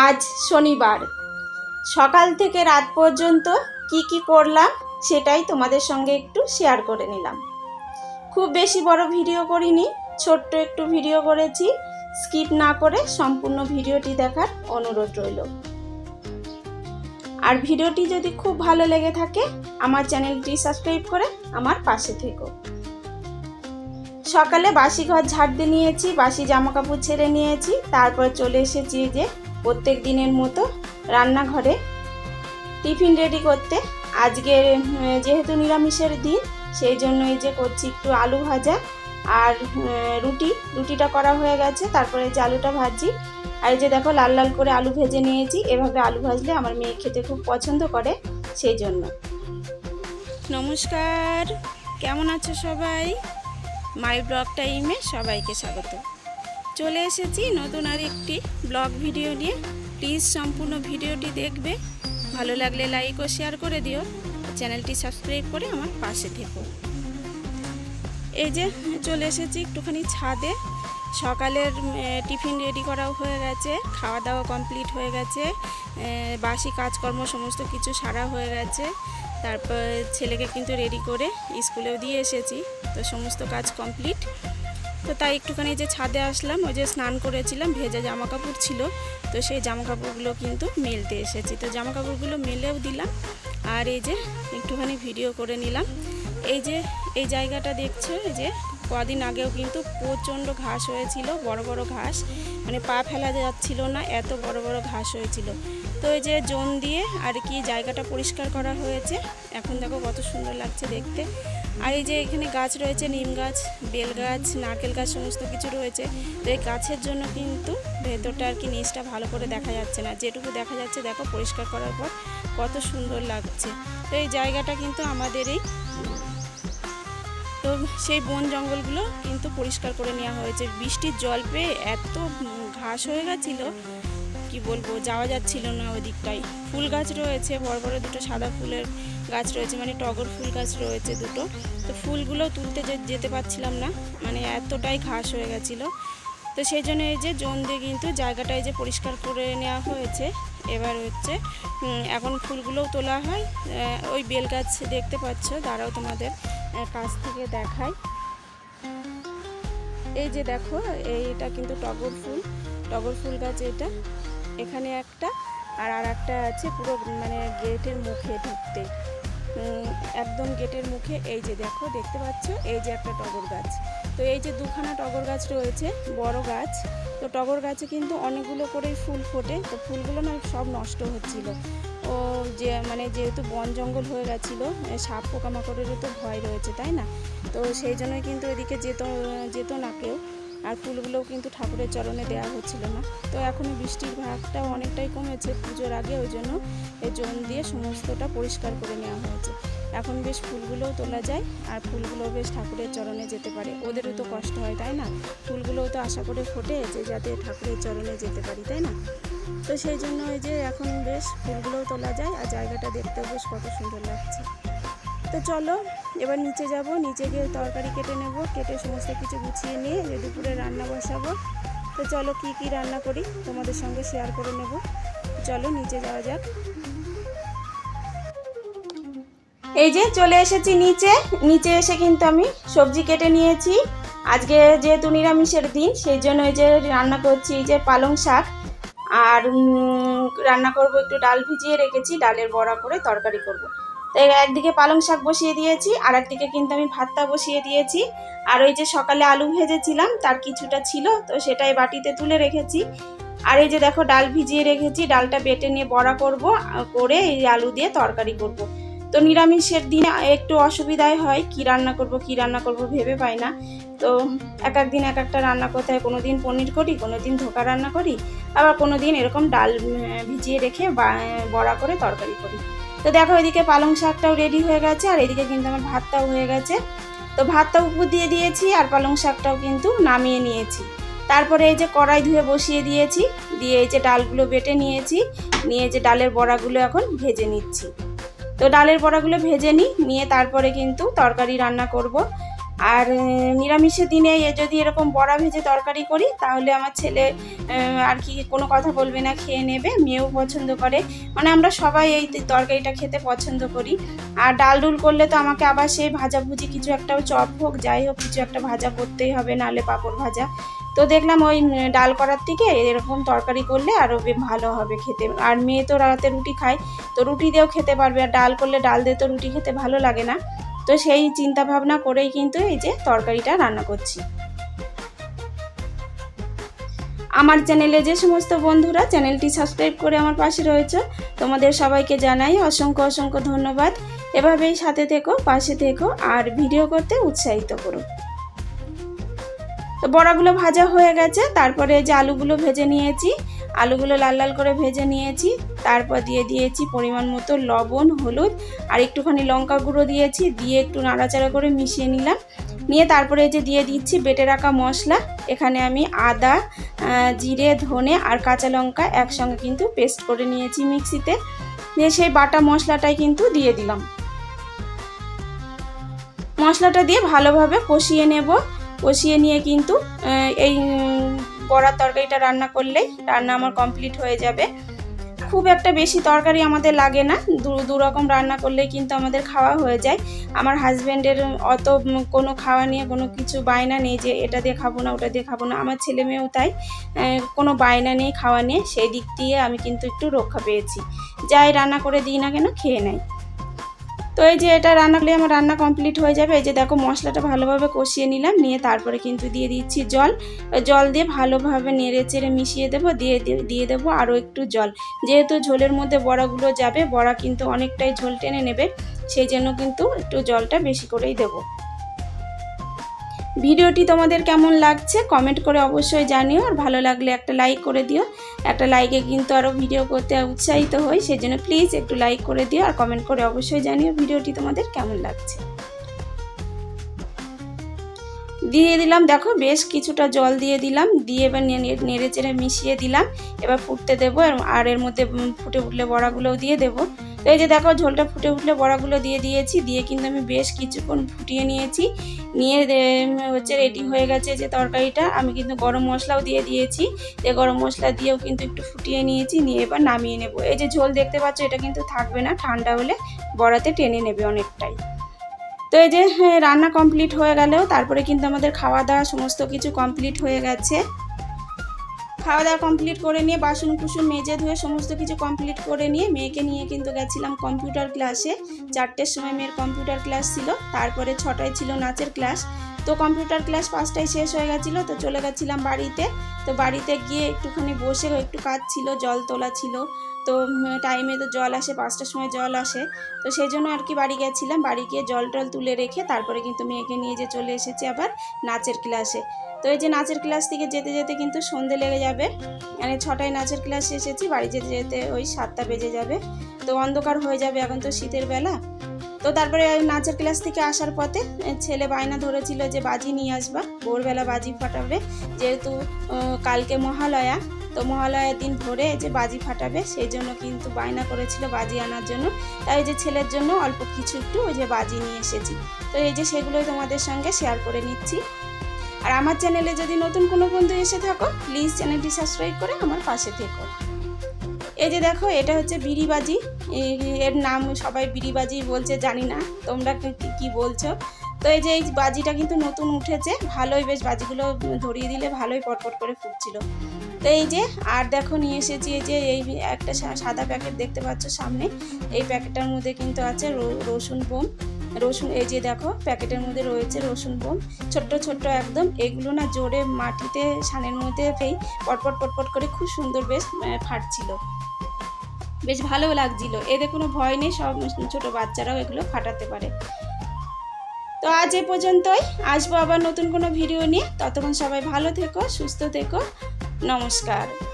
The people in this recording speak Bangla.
আজ শনিবার। সকাল থেকে রাত পর্যন্ত কি কি করলাম সেটাই তোমাদের সঙ্গে একটু শেয়ার করে নিলাম। খুব বেশি বড় ভিডিও করিনি, ছোট্ট একটু ভিডিও করেছি। স্কিপ না করে সম্পূর্ণ ভিডিওটি দেখার অনুরোধ রইল। আর ভিডিওটি যদি খুব ভালো লেগে থাকে, আমার চ্যানেলটি সাবস্ক্রাইব করে আমার পাশে থেকো। সকালে বাসি ঘর ঝাড় দিয়ে নিয়েছি, বাসি জামা কাপড় ছেড়ে নিয়েছি, তারপর চলে এসেছি যে প্রত্যেক দিনের মতো রান্নাঘরে টিফিন রেডি করতে। আজকে যেহেতু নিরামিষের দিন, সেই জন্য এই যে করছি একটু আলু ভাজা আর রুটি। রুটিটা করা হয়ে গেছে, তারপরে যে আলুটা ভাজি। আর এই যে দেখো, লাল লাল করে আলু ভেজে নিয়েছি। এভাবে আলু ভাজলে আমার মেয়ে খেতে খুব পছন্দ করে, সেই জন্য। নমস্কার। কেমন আছো সবাই? মাই ব্লগ টাইমে সবাইকে স্বাগত। চলে এসেছি নতুন আর একটি ব্লগ ভিডিও নিয়ে। প্লিজ সম্পূর্ণ ভিডিওটি দেখবে। ভালো লাগলে লাইক ও শেয়ার করে দিও। চ্যানেলটি সাবস্ক্রাইব করে আমার পাশে থেকো। এই যে চলে এসেছি একটুখানি ছাদে। সকালের টিফিন রেডি করাও হয়ে গেছে। খাওয়া দাওয়া কমপ্লিট হয়ে গেছে। বাসি কাজকর্ম সমস্ত কিছু সারা হয়ে গেছে। তারপর ছেলেকে কিন্তু রেডি করে স্কুলেও দিয়ে এসেছি। তো সমস্ত কাজ কমপ্লিট তো তাই একটুখানি যে ছাদে আসলাম, ওই যে স্নান করেছিলাম, ভেজা জামা কাপড় ছিল, তো সেই জামা কাপড়গুলো কিন্তু মেলতে এসেছি। তো জামা কাপড়গুলো মেলেও দিলাম, আর এই যে একটুখানি ভিডিও করে নিলাম। এই যে, এই জায়গাটা দেখছ, এই যে কদিন আগেও কিন্তু প্রচণ্ড ঘাস হয়েছিল, বড় বড় ঘাস মানে পা ফেলা যাচ্ছিল না, এত বড় বড় ঘাস হয়েছিল। তো এই যে জোন দিয়ে আর কি জায়গাটা পরিষ্কার করা হয়েছে। এখন দেখো কত সুন্দর লাগছে দেখতে। আর এই যে এখানে গাছ রয়েছে, নিম গাছ, বেল গাছ, নারকেল গাছ, সমস্ত কিছু রয়েছে। তো এই গাছের জন্য কিন্তু ভেতরটা আর কি নিচটা ভালো করে দেখা যাচ্ছে না। যেটুকু দেখা যাচ্ছে, দেখো পরিষ্কার করার পর কত সুন্দর লাগছে। তো এই জায়গাটা কিন্তু আমাদেরই। তো সেই বন জঙ্গলগুলো কিন্তু পরিষ্কার করে নেওয়া হয়েছে। বৃষ্টির জল পেয়ে এত ঘাস হয়ে গেছিল কি বলব, যাওয়া যাচ্ছিল না ওই ফুল গাছ রয়েছে, বড় বড় দুটো সাদা ফুলের গাছ রয়েছে মানে টগর ফুল গাছ রয়েছে দুটো। তো ফুলগুলো তুলতে যেতে পারছিলাম না মানে এতটাই ঘাস হয়ে গেছিল। তো সেই জন্য এই যে জোন দিয়ে কিন্তু জায়গাটা এই যে পরিষ্কার করে নেওয়া হয়েছে। এবার হচ্ছে এখন ফুলগুলোও তোলা হয়। ওই বেল গাছ দেখতে পাচ্ছ, দাঁড়াও তোমাদের কাছ থেকে দেখাই। এই যে দেখো, এইটা কিন্তু টগর ফুল টগর ফুল গাছ এটা। এখানে একটা, আর আর একটা আছে পুরো মানে গেটের মুখে ঢুকতে। একদম গেটের মুখে, এই যে দেখো, দেখতে পাচ্ছ? এই যে একটা টগর গাছ। তো এই যে দুখানা টগর গাছ রয়েছে, বড় গাছ। তো টগর গাছে কিন্তু অনেকগুলো করেই ফুল ফোটে। তো ফুলগুলো না সব নষ্ট হচ্ছিল। ও যে মানে যেহেতু বন জঙ্গল হয়ে গেছিল সাপ পোকামাকড়েরও তো ভয় রয়েছে, তাই না? তো সেই জন্যই কিন্তু এদিকে যেত যেত না কেউ। আর ফুলগুলোও কিন্তু ঠাকুরের চরণে দেওয়া হচ্ছিল না। তো এখন বৃষ্টির ভাগটাও অনেকটাই কমেছে পুজোর আগে, ওই জন্য এই জোন দিয়ে সমস্তটা পরিষ্কার করে নেওয়া হয়েছে। এখন বেশ ফুলগুলোও তোলা যায় আর ফুলগুলো বেশ ঠাকুরের চরণে যেতে পারে। ওদেরও তো কষ্ট হয়, তাই না? ফুলগুলোও তো আশা করে ফোটে যে যাতে ঠাকুরের চরণে যেতে পারি, তাই না? তো সেই জন্য ওই যে এখন বেশ ফুলগুলোও তোলা যায় আর জায়গাটা দেখতেও বেশ কত সুন্দর লাগছে। তো চলো, এবার নিচে যাব, নিচে গিয়ে তরকারি কেটে নেব, কেটে সমস্ত কিছু গুছিয়ে নিয়ে দুপুরে রান্না বসাবো। তো চলো কি কি রান্না করি, তোমাদের সঙ্গে শেয়ার করে নেব। চলো নিচে যাওয়া যাক। এই যে চলে এসেছি নিচে নিচে এসে কিন্তু আমি সবজি কেটে নিয়েছি। আজকে যেহেতু নিরামিষের দিন, সেই জন্য এই যে রান্না করছি, এই যে পালং শাক। আর রান্না করব একটু ডাল ভিজিয়ে রেখেছি, ডালের বড়া করে তরকারি করব। তো একদিকে পালং শাক বসিয়ে দিয়েছি, আর একদিকে কিন্তু আমি ভাতটা বসিয়ে দিয়েছি। আর ওই যে সকালে আলু ভেজেছিলাম, তার কিছুটা ছিল, তো সেটাই বাটিতে তুলে রেখেছি। আর এই যে দেখো ডাল ভিজিয়ে রেখেছি, ডালটা বেটে নিয়ে বড়া করব, করে এই আলু দিয়ে তরকারি করব। তো নিরামিষের দিনে একটু অসুবিধাই হয়, কি রান্না করব, কি রান্না করব ভেবে পাই না। তো এক এক দিন এক একটা রান্না করতে হয় কোনো দিন পনির করি কোনো দিন ধোকা রান্না করি, আবার কোনো দিন এরকম ডাল ভিজিয়ে রেখে বড়া করে তরকারি করি। তো দেখো এদিকে পালং শাকটাও রেডি হয়ে গেছে, আর এদিকে কিন্তু আমার ভাতটাও হয়ে গেছে। তো ভাতটা উপর দিয়ে দিয়েছি, আর পালং শাকটাও কিন্তু নামিয়ে নিয়েছি। তারপরে এই যে কড়াই ধুয়ে বসিয়ে দিয়েছি, দিয়ে এই যে ডালগুলো বেটে নিয়েছি, নিয়ে যে ডালের বড়াগুলো এখন ভেজে নিচ্ছি। তো ডালের বড়াগুলো ভেজে নিই, নিয়ে তারপরে কিন্তু তরকারি রান্না করব। আর নিরামিষের দিনে যদি এরকম বড়া ভেজে তরকারি করি, তাহলে আমার ছেলে আর কি কোনো কথা বলবে না, খেয়ে নেবে, মেয়েও পছন্দ করে। মানে আমরা সবাই এই তরকারিটা খেতে পছন্দ করি। আর ডাল ডুল করলে তো আমাকে আবার সেই ভাজাভুজি কিছু একটা চপ হোক, যাই হোক, কিছু একটা ভাজা করতেই হবে, নাহলে পাঁপড় ভাজা। তো দেখলাম ওই ডাল করার থেকে এরকম তরকারি করলে আরও ভালো হবে খেতে। আর মেয়ে তো রাতে রুটি খায়, তো রুটি দিয়েও খেতে পারবে। আর ডাল করলে ডাল দিয়ে তো রুটি খেতে ভালো লাগে না। তো সেই চিন্তা ভাবনা করেই কিন্তু এই যে তরকারিটা রান্না করছি। আমার চ্যানেলে যে সমস্ত বন্ধুরা চ্যানেলটি সাবস্ক্রাইব করে আমার পাশে রয়েছে, তোমাদের সবাইকে জানাই অসংখ্য অসংখ্য ধন্যবাদ। এভাবেই সাথে থেকো, পাশে থেকো, আর ভিডিও করতে উৎসাহিত করো। তো বড়াগুলো ভাজা হয়ে গেছে, তারপরে যে আলুগুলো ভেজে নিয়েছি আলুগুলো লাল লাল করে ভেজে নিয়েছি। তারপর দিয়ে দিয়েছি পরিমাণ মতো লবণ, হলুদ আর একটুখানি লঙ্কা গুঁড়ো দিয়েছি। দিয়ে একটু নাড়াচাড়া করে মিশিয়ে নিলাম। নিয়ে তারপরে যে দিয়ে দিচ্ছি বেটে রাখা মশলা। এখানে আমি আদা জিরে, ধনে আর কাঁচা লঙ্কা একসঙ্গে কিন্তু পেস্ট করে নিয়েছি মিক্সিতে। দিয়ে সেই বাটা মশলাটাই কিন্তু দিয়ে দিলাম। মশলাটা দিয়ে ভালোভাবে কষিয়ে নেব। কষিয়ে নিয়ে কিন্তু এই বড়ার তরকারিটা রান্না করলেই রান্না আমার কমপ্লিট হয়ে যাবে। খুব একটা বেশি তরকারি আমাদের লাগে না, দু দু রকম রান্না করলেই কিন্তু আমাদের খাওয়া হয়ে যায়। আমার হাজব্যান্ডের অত কোনো খাওয়া নিয়ে কোনো কিছু বায়না নেই যে এটা দিয়ে খাব না, ওটা দিয়ে খাব না। আমার ছেলে মেয়েও তাই কোনো বায়না নেই, খাওয়া নিয়ে, সেই দিক দিয়ে আমি কিন্তু একটু রক্ষা পেয়েছি। যাই রান্না করে দিই না কেন, খেয়ে নেয়। তো এই যে এটা রান্না করলে আমার রান্না কমপ্লিট হয়ে যাবে। এই যে দেখো মশলাটা ভালোভাবে কষিয়ে নিলাম, নিয়ে তারপরে কিন্তু দিয়ে দিচ্ছি জল। জল দিয়ে ভালোভাবে নেড়ে চেড়ে মিশিয়ে দেবো, দিয়ে দিয়ে- দেবো আরও একটু জল। যেহেতু ঝোলের মধ্যে বড়াগুলো যাবে, বড়া কিন্তু অনেকটাই ঝোল টেনে নেবে, সেই জন্য কিন্তু একটু জলটা বেশি করেই দেবো। ভিডিওটি তোমাদের কেমন লাগছে, কমেন্ট করে অবশ্যই জানিও, আর ভালো লাগলে একটা লাইক করে দিও। একটা লাইকে কিন্তু আরও ভিডিও করতে উৎসাহিত হই সেই জন্য প্লিজ একটু লাইক করে দিও আর কমেন্ট করে অবশ্যই জানিও ভিডিওটি তোমাদের কেমন লাগছে। দিয়ে দিলাম, দেখো বেশ কিছুটা জল দিয়ে দিলাম, দিয়ে এবার নেড়ে চেড়ে মিশিয়ে দিলাম, এবার ফুটতে দেবো, আর এর মধ্যে ফুটে উঠলে বড়াগুলোও দিয়ে দেবো। তো এই যে দেখো ঝোলটা ফুটে উঠলে বড়াগুলো দিয়ে দিয়েছি, দিয়ে কিন্তু আমি বেশ কিছুক্ষণ ফুটিয়ে নিয়েছি। নিয়ে হচ্ছে রেডি হয়ে গেছে যে তরকারিটা। আমি কিন্তু গরম মশলাও দিয়ে দিয়েছি। যে গরম মশলা দিয়েও কিন্তু একটু ফুটিয়ে নিয়েছি, নিয়ে এবার নামিয়ে নেব। এই যে ঝোল দেখতে পাচ্ছ, এটা কিন্তু থাকবে না, ঠান্ডা হলে বড়াতে টেনে নেবে অনেকটাই। তো এই যে রান্না কমপ্লিট হয়ে গেলেও তারপরে কিন্তু আমাদের খাওয়া দাওয়া সমস্ত কিছু কমপ্লিট হয়ে গেছে। খাওয়া দাওয়া কমপ্লিট করে নিয়ে বাসন কুসুন মেজে ধুয়ে সমস্ত কিছু কমপ্লিট করে নিয়ে মেয়েকে নিয়ে কিন্তু গেছিলাম কম্পিউটার ক্লাসে চারটের সময় মেয়ের কম্পিউটার ক্লাস ছিল, তারপরে ছটায় ছিল নাচের ক্লাস তো কম্পিউটার ক্লাস পাঁচটায় শেষ হয়ে গেছিল, তো চলে গেছিলাম বাড়িতে। তো বাড়িতে গিয়ে একটুখানি বসে একটু কাজ ছিল, জল তোলা ছিল। তো টাইমে তো জল আসে, পাঁচটার সময় জল আসে। তো সেই জন্য আর কি বাড়ি গেছিলাম, বাড়ি গিয়ে জল টল তুলে রেখে তারপরে কিন্তু মেয়েকে নিয়ে যে চলে এসেছি আবার নাচের ক্লাসে তো এই যে নাচের ক্লাস থেকে যেতে যেতে কিন্তু সন্ধে লেগে যাবে। মানে ছটায় নাচের ক্লাসে এসেছি, বাড়ি যেতে যেতে ওই সাতটা বেজে যাবে। তো অন্ধকার হয়ে যাবে এখন তো শীতের বেলা। তো তারপরে নাচের ক্লাস থেকে আসার পথে ছেলে বায়না ধরেছিল যে বাজি নিয়ে আসবা, ভোরবেলা বাজি ফাটাবে। যেহেতু কালকে মহালয়া, তো মহালয়ার দিন ভোরে যে বাজি ফাটাবে, সেই জন্য কিন্তু বায়না করেছিল বাজি আনার জন্য। তাই যে ছেলের জন্য অল্প কিছু একটু ওই যে বাজি নিয়ে এসেছি। তো এই যে সেগুলো তোমাদের সঙ্গে শেয়ার করে নিচ্ছি। আর আমার চ্যানেলে যদি নতুন কোনো বন্ধু এসে থাকো প্লিজ চ্যানেলটি সাবস্ক্রাইব করে আমার পাশে থেকো। এই যে দেখো, এটা হচ্ছে বিড়িবাজি। এর নাম সবাই বিড়িবাজি বলছে, জানি না তোমরা কি- বলছো। তো এই যে এই বাজিটা কিন্তু নতুন উঠেছে, ভালোই বেশ বাজিগুলো ধরিয়ে দিলে ভালোই পটপট করে ফুটছিল। তো এই যে, আর দেখো নিয়ে এসেছি এই যে, এই একটা সাদা প্যাকেট দেখতে পাচ্ছ সামনে। এই প্যাকেটটার মধ্যে কিন্তু আছে রসুন বোম। রসুন, এই যে দেখো, প্যাকেটের মধ্যে রয়েছে রসুন বোম। ছোট্ট ছোট্ট একদম, এগুলো না জোরে মাটিতে, সানের মধ্যে ফেই, পটপট পটপট করে খুব সুন্দর বেশ ফাটছিল। বেশ ভালো লাগছিল। এদের কোনো ভয় নেই, সব ছোট বাচ্চারাও এগুলো ফাটাতে পারে। তো আজ এ পর্যন্তই। আসব আবার নতুন কোনো ভিডিও নিয়ে। ততক্ষণ সবাই ভালো থেকো, সুস্থ থেকো। নমস্কার।